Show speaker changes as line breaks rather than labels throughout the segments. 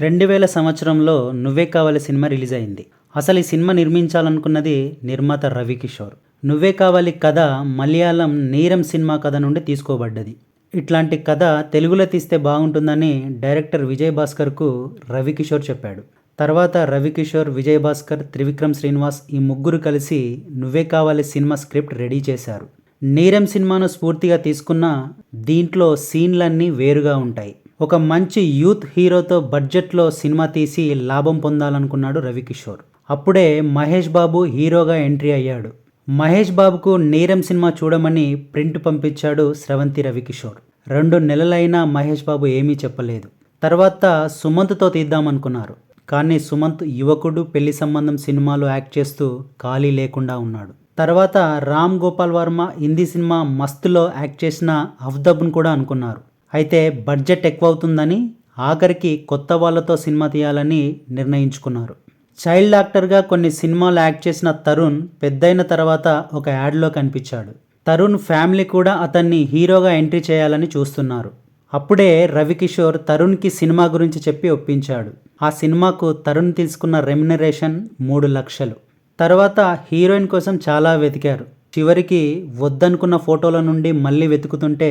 రెండు వేల సంవత్సరంలో నువ్వే కావాలి సినిమా రిలీజ్ అయింది. అసలు ఈ సినిమా నిర్మించాలనుకున్నది నిర్మాత రవికిషోర్. నువ్వే కావాలి కథ మలయాళం నీరం సినిమా కథ నుండి తీసుకోబడ్డది. ఇట్లాంటి కథ తెలుగులో తీస్తే బాగుంటుందని డైరెక్టర్ విజయ్ భాస్కర్కు రవికిషోర్ చెప్పాడు. తర్వాత రవికిషోర్ విజయ్ భాస్కర్ త్రివిక్రమ్ శ్రీనివాస్ ఈ ముగ్గురు కలిసి నువ్వే కావాలి సినిమా స్క్రిప్ట్ రెడీ చేశారు. నీరం సినిమాను స్ఫూర్తిగా తీసుకున్న దీంట్లో సీన్లన్నీ వేరుగా ఉంటాయి. ఒక మంచి యూత్ హీరోతో బడ్జెట్లో సినిమా తీసి లాభం పొందాలనుకున్నాడు రవికిషోర్. అప్పుడే మహేష్ బాబు హీరోగా ఎంట్రీ అయ్యాడు. మహేష్ బాబుకు నీరం సినిమా చూడమని ప్రింట్ పంపించాడు స్రవంతి రవికిషోర్. రెండు నెలలైనా మహేష్ బాబు ఏమీ చెప్పలేదు. తర్వాత సుమంత్తో తీద్దామనుకున్నారు. కానీ సుమంత్ యువకుడు పెళ్ళి సంబంధం సినిమాలో యాక్ట్ చేస్తూ ఖాళీ లేకుండా ఉన్నాడు. తర్వాత రామ్ గోపాల్ వర్మ హిందీ సినిమా మస్తులో యాక్ట్ చేసిన అఫ్దబ్ను కూడా అనుకున్నారు. అయితే బడ్జెట్ ఎక్కువ అవుతుందని ఆఖరికి కొత్త వాళ్ళతో సినిమా తీయాలని నిర్ణయించుకున్నారు. చైల్డ్ డాక్టర్గా కొన్ని సినిమాలు యాక్ట్ చేసిన తరుణ్ పెద్దయిన తర్వాత ఒక యాడ్లో కనిపించాడు. తరుణ్ ఫ్యామిలీ కూడా అతన్ని హీరోగా ఎంట్రీ చేయాలని చూస్తున్నారు. అప్పుడే రవికిషోర్ తరుణ్కి సినిమా గురించి చెప్పి ఒప్పించాడు. ఆ సినిమాకు తరుణ్ తీసుకున్న రెమ్యునరేషన్ మూడు లక్షలు. తర్వాత హీరోయిన్ కోసం చాలా వెతికారు. చివరికి వద్దనుకున్న ఫోటోల నుండి మళ్ళీ వెతుకుతుంటే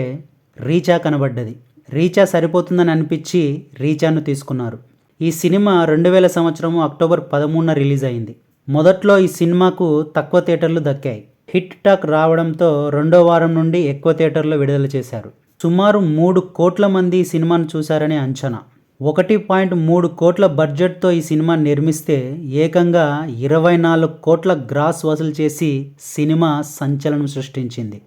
రీచా కనబడ్డది. రీచా సరిపోతుందని అనిపించి రీచాను తీసుకున్నారు. ఈ సినిమా రెండు వేల సంవత్సరం అక్టోబర్ పదమూడున రిలీజ్ అయింది. మొదట్లో ఈ సినిమాకు తక్కువ థియేటర్లు దక్కాయి. హిట్ టాక్ రావడంతో రెండో వారం నుండి ఎక్కువ థియేటర్లో విడుదల చేశారు. సుమారు మూడు కోట్ల మంది ఈ సినిమాను చూశారనే అంచనా. ఒకటి పాయింట్ మూడు కోట్ల బడ్జెట్తో ఈ సినిమా నిర్మిస్తే ఏకంగా ఇరవై నాలుగు కోట్ల గ్రాస్ వసూలు చేసి సినిమా సంచలనం సృష్టించింది.